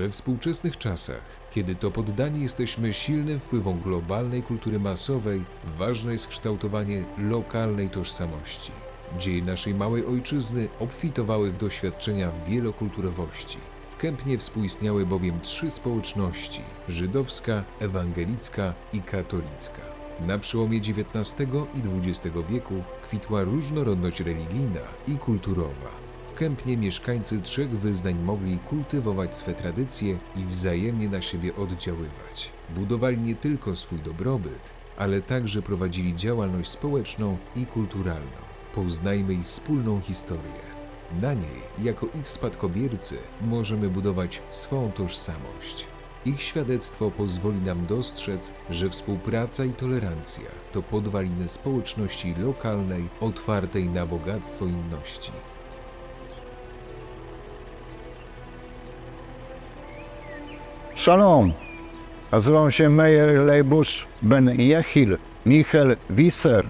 We współczesnych czasach, kiedy to poddani jesteśmy silnym wpływom globalnej kultury masowej, ważne jest kształtowanie lokalnej tożsamości. Dzieje naszej małej ojczyzny obfitowały w doświadczenia wielokulturowości. W Kępnie współistniały bowiem trzy społeczności: żydowska, ewangelicka i katolicka. Na przełomie XIX i XX wieku kwitła różnorodność religijna i kulturowa. W Kępnie mieszkańcy trzech wyznań mogli kultywować swe tradycje i wzajemnie na siebie oddziaływać. Budowali nie tylko swój dobrobyt, ale także prowadzili działalność społeczną i kulturalną. Poznajmy ich wspólną historię. Na niej, jako ich spadkobiercy, możemy budować swą tożsamość. Ich świadectwo pozwoli nam dostrzec, że współpraca i tolerancja to podwaliny społeczności lokalnej, otwartej na bogactwo inności. Shalom. Nazywam się Meir Leibush Ben Jechil Michel Wisser.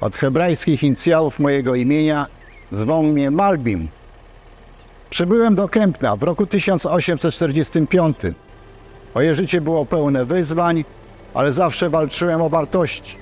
Od hebrajskich inicjałów mojego imienia zwą mnie Malbim. Przybyłem do Kępna w roku 1845. Moje życie było pełne wyzwań, ale zawsze walczyłem o wartości,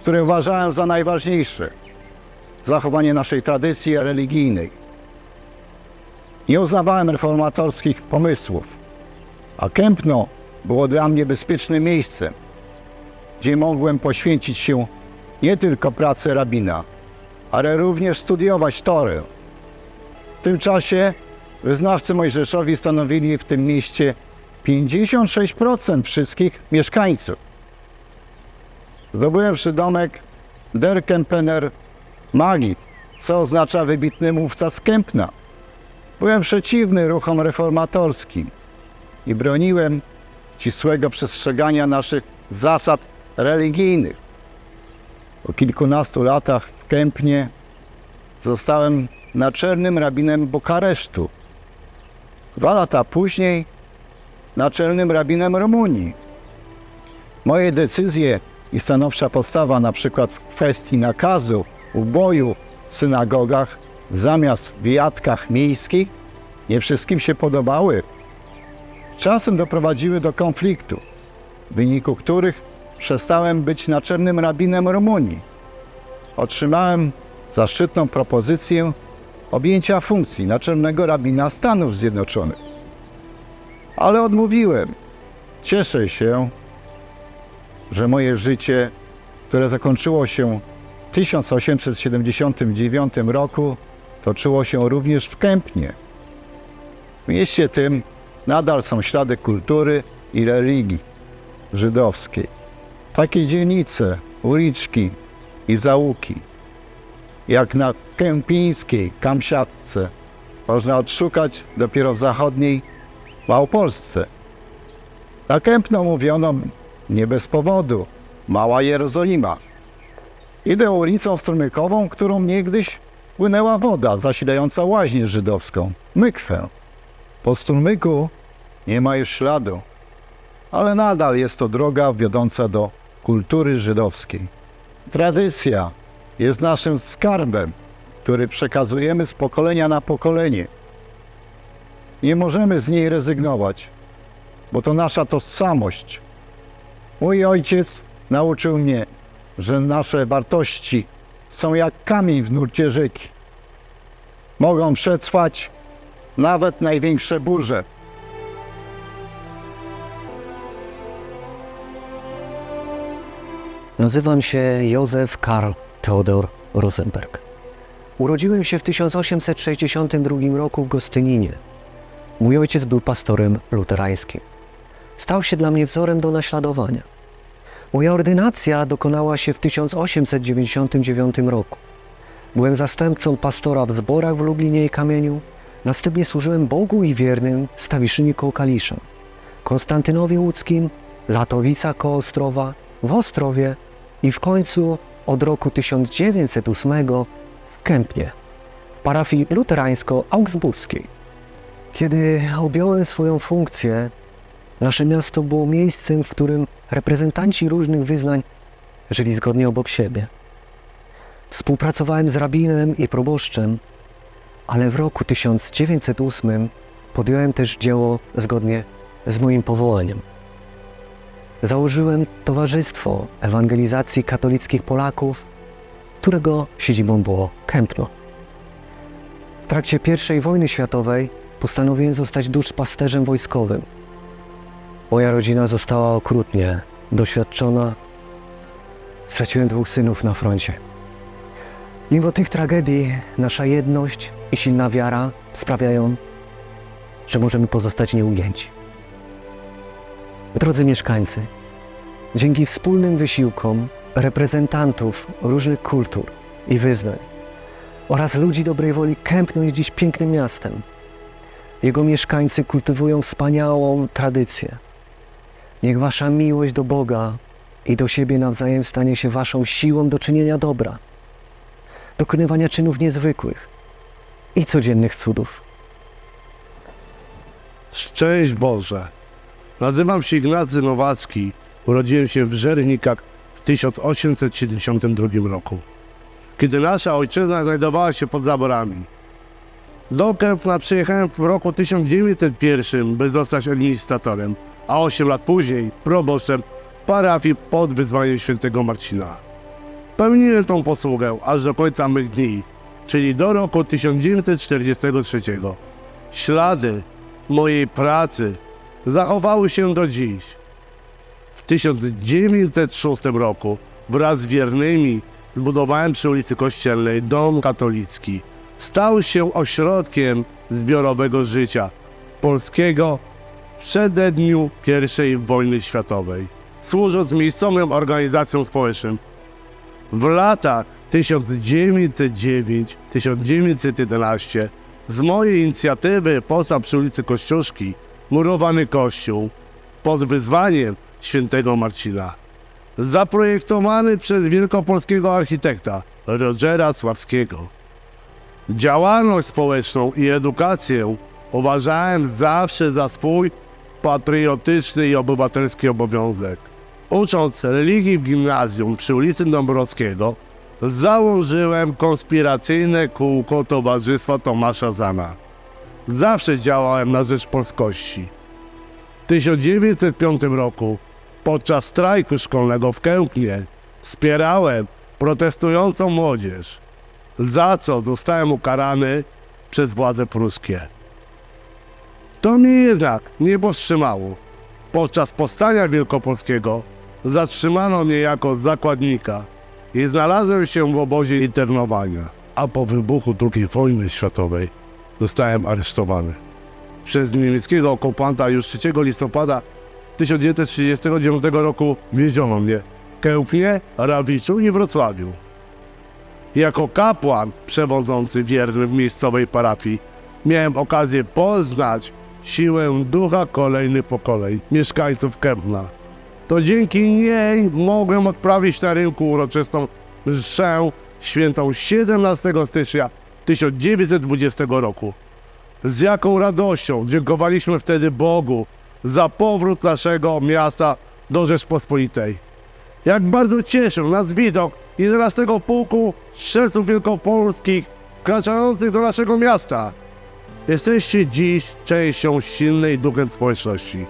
które uważałem za najważniejsze. Zachowanie naszej tradycji religijnej. Nie uznawałem reformatorskich pomysłów a Kępno było dla mnie bezpiecznym miejscem, gdzie mogłem poświęcić się nie tylko pracy rabina, ale również studiować Torę. W tym czasie wyznawcy Mojżeszowi stanowili w tym mieście 56% wszystkich mieszkańców. Zdobyłem przydomek Der Kempener Magii, co oznacza wybitny mówca z Kępna. Byłem przeciwny ruchom reformatorskim i broniłem ścisłego przestrzegania naszych zasad religijnych. Po kilkunastu latach w Kępnie zostałem naczelnym rabinem Bukaresztu. Dwa lata później naczelnym rabinem Rumunii. Moje decyzje i stanowcza postawa na przykład w kwestii nakazu uboju w synagogach zamiast w jatkach miejskich nie wszystkim się podobały czasem doprowadziły do konfliktu, w wyniku których przestałem być naczelnym rabinem Rumunii. Otrzymałem zaszczytną propozycję objęcia funkcji naczelnego rabina Stanów Zjednoczonych. Ale odmówiłem. Cieszę się, że moje życie, które zakończyło się w 1879 roku, toczyło się również w Kępnie. W mieście tym nadal są ślady kultury i religii żydowskiej. Takie dzielnice, uliczki i zaułki, jak na Kępińskiej, Kamsiatce, można odszukać dopiero w zachodniej Małopolsce. Na Kępno mówiono nie bez powodu Mała Jerozolima. Idę ulicą strumykową, którą niegdyś płynęła woda zasilająca łaźnię żydowską, mykwę. Po strumyku nie ma już śladu, ale nadal jest to droga wiodąca do kultury żydowskiej. Tradycja jest naszym skarbem, który przekazujemy z pokolenia na pokolenie. Nie możemy z niej rezygnować, bo to nasza tożsamość. Mój ojciec nauczył mnie, że nasze wartości są jak kamień w nurcie rzeki. Mogą przetrwać nawet największe burze. Nazywam się Józef Karl Theodor Rosenberg. Urodziłem się w 1862 roku w Gostyninie. Mój ojciec był pastorem luterańskim. Stał się dla mnie wzorem do naśladowania. Moja ordynacja dokonała się w 1899 roku. Byłem zastępcą pastora w zborach w Lublinie i Kamieniu. Następnie służyłem Bogu i wiernym w Stawiszynie koło Kalisza, Konstantynowie Łódzkim, Latowica koło Ostrowa, w Ostrowie i w końcu od roku 1908 w Kępnie, w parafii luterańsko-augsburskiej. Kiedy objąłem swoją funkcję, nasze miasto było miejscem, w którym reprezentanci różnych wyznań żyli zgodnie obok siebie. Współpracowałem z rabinem i proboszczem, ale w roku 1908 podjąłem też dzieło zgodnie z moim powołaniem. Założyłem Towarzystwo Ewangelizacji Katolickich Polaków, którego siedzibą było Kępno. W trakcie I wojny światowej postanowiłem zostać duszpasterzem wojskowym. Moja rodzina została okrutnie doświadczona. Straciłem dwóch synów na froncie. Mimo tych tragedii, nasza jedność i silna wiara sprawiają, że możemy pozostać nieugięci. Drodzy mieszkańcy, dzięki wspólnym wysiłkom reprezentantów różnych kultur i wyznań oraz ludzi dobrej woli Kępno jest dziś pięknym miastem. Jego mieszkańcy kultywują wspaniałą tradycję. Niech wasza miłość do Boga i do siebie nawzajem stanie się waszą siłą do czynienia dobra, dokonywania czynów niezwykłych i codziennych cudów. Szczęść Boże! Nazywam się Ignacy Nowacki. Urodziłem się w Żernikach w 1872 roku, kiedy nasza ojczyzna znajdowała się pod zaborami. Do Kępna przyjechałem w roku 1901, by zostać administratorem, a 8 lat później proboszczem parafii pod wyzwaniem świętego Marcina. Pełniłem tą posługę aż do końca mych dni, czyli do roku 1943. Ślady mojej pracy zachowały się do dziś. W 1906 roku wraz z wiernymi zbudowałem przy ulicy Kościelnej dom katolicki. Stał się ośrodkiem zbiorowego życia polskiego w przededniu I wojny światowej, służąc miejscowym organizacjom społecznym. W latach 1909-1911 z mojej inicjatywy powstał przy ulicy Kościuszki murowany kościół pod wyzwaniem świętego Marcina. Zaprojektowany przez wielkopolskiego architekta Rogera Sławskiego. Działalność społeczną i edukację uważałem zawsze za swój patriotyczny i obywatelski obowiązek. Ucząc religii w gimnazjum przy ulicy Dąbrowskiego, założyłem konspiracyjne kółko Towarzystwa Tomasza Zana. Zawsze działałem na rzecz polskości. W 1905 roku, podczas strajku szkolnego w Kępnie, wspierałem protestującą młodzież, za co zostałem ukarany przez władze pruskie. To mnie jednak nie powstrzymało. Podczas powstania wielkopolskiego zatrzymano mnie jako zakładnika i znalazłem się w obozie internowania, a po wybuchu II wojny światowej zostałem aresztowany. Przez niemieckiego okupanta już 3 listopada 1939 roku więziono mnie w Kępnie, Rawiczu i Wrocławiu. Jako kapłan przewodzący wierny w miejscowej parafii miałem okazję poznać siłę ducha kolejnych pokoleń mieszkańców Kępna. To dzięki niej mogłem odprawić na rynku uroczystą mszę świętą 17 stycznia 1920 roku. Z jaką radością dziękowaliśmy wtedy Bogu za powrót naszego miasta do Rzeczpospolitej. Jak bardzo cieszył nas widok 11 Pułku Strzelców Wielkopolskich wkraczających do naszego miasta. Jesteście dziś częścią silnej duchem społeczności,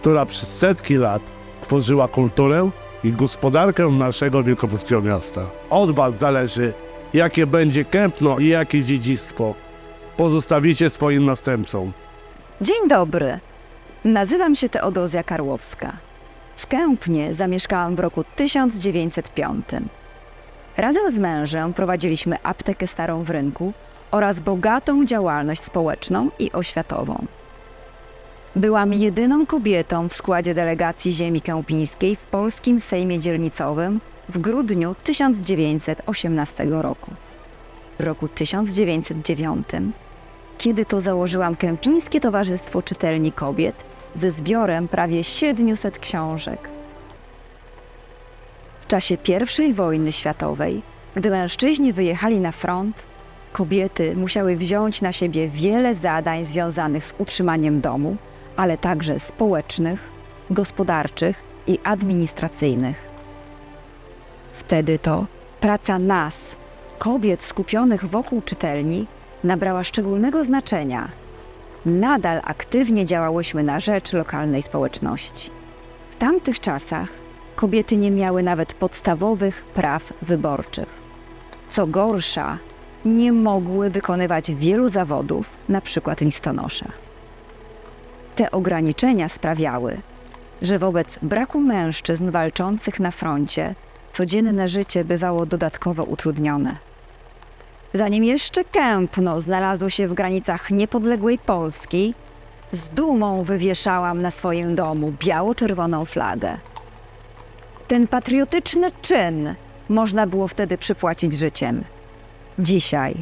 która przez setki lat tworzyła kulturę i gospodarkę naszego wielkopolskiego miasta. Od Was zależy, jakie będzie Kępno i jakie dziedzictwo pozostawicie swoim następcom. Dzień dobry. Nazywam się Teodozja Karłowska. W Kępnie zamieszkałam w roku 1905. Razem z mężem prowadziliśmy aptekę starą w rynku oraz bogatą działalność społeczną i oświatową. Byłam jedyną kobietą w składzie delegacji ziemi kępińskiej w polskim Sejmie Dzielnicowym w grudniu 1918 roku. W roku 1909 kiedy to założyłam Kępińskie Towarzystwo Czytelni Kobiet ze zbiorem prawie 700 książek. W czasie I wojny światowej, gdy mężczyźni wyjechali na front, kobiety musiały wziąć na siebie wiele zadań związanych z utrzymaniem domu, ale także społecznych, gospodarczych i administracyjnych. Wtedy to praca nas, kobiet skupionych wokół czytelni, nabrała szczególnego znaczenia. nadal aktywnie działałyśmy na rzecz lokalnej społeczności. W tamtych czasach kobiety nie miały nawet podstawowych praw wyborczych. Co gorsza, nie mogły wykonywać wielu zawodów, przykład listonosza. Te ograniczenia sprawiały, że wobec braku mężczyzn walczących na froncie codzienne życie bywało dodatkowo utrudnione. Zanim jeszcze Kępno znalazło się w granicach niepodległej Polski, z dumą wywieszałam na swoim domu biało-czerwoną flagę. Ten patriotyczny czyn można było wtedy przypłacić życiem. Dzisiaj,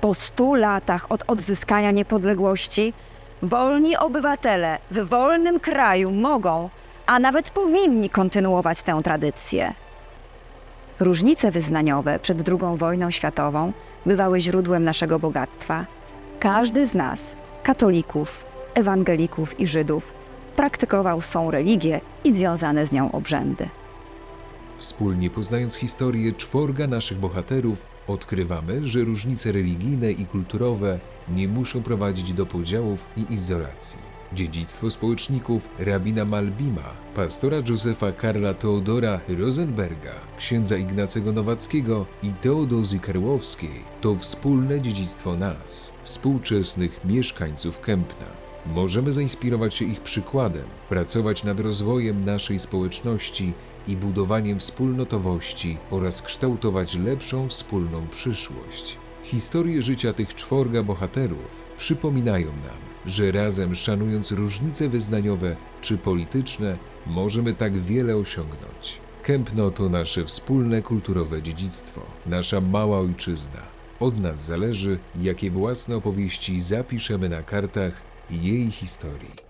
po stu latach od odzyskania niepodległości, wolni obywatele w wolnym kraju mogą, a nawet powinni kontynuować tę tradycję. Różnice wyznaniowe przed II wojną światową bywały źródłem naszego bogactwa. Każdy z nas, katolików, ewangelików i Żydów, praktykował swą religię i związane z nią obrzędy. Wspólnie poznając historię czworga naszych bohaterów, odkrywamy, że różnice religijne i kulturowe nie muszą prowadzić do podziałów i izolacji. Dziedzictwo społeczników rabina Malbima, pastora Józefa Karla Teodora Rosenberga, księdza Ignacego Nowackiego i Teodozji Karłowskiej to wspólne dziedzictwo nas, współczesnych mieszkańców Kępna. Możemy zainspirować się ich przykładem, pracować nad rozwojem naszej społeczności i budowaniem wspólnotowości oraz kształtować lepszą wspólną przyszłość. Historie życia tych czworga bohaterów przypominają nam, że razem szanując różnice wyznaniowe czy polityczne, możemy tak wiele osiągnąć. Kępno to nasze wspólne kulturowe dziedzictwo, nasza mała ojczyzna. Od nas zależy, jakie własne opowieści zapiszemy na kartach jej historii.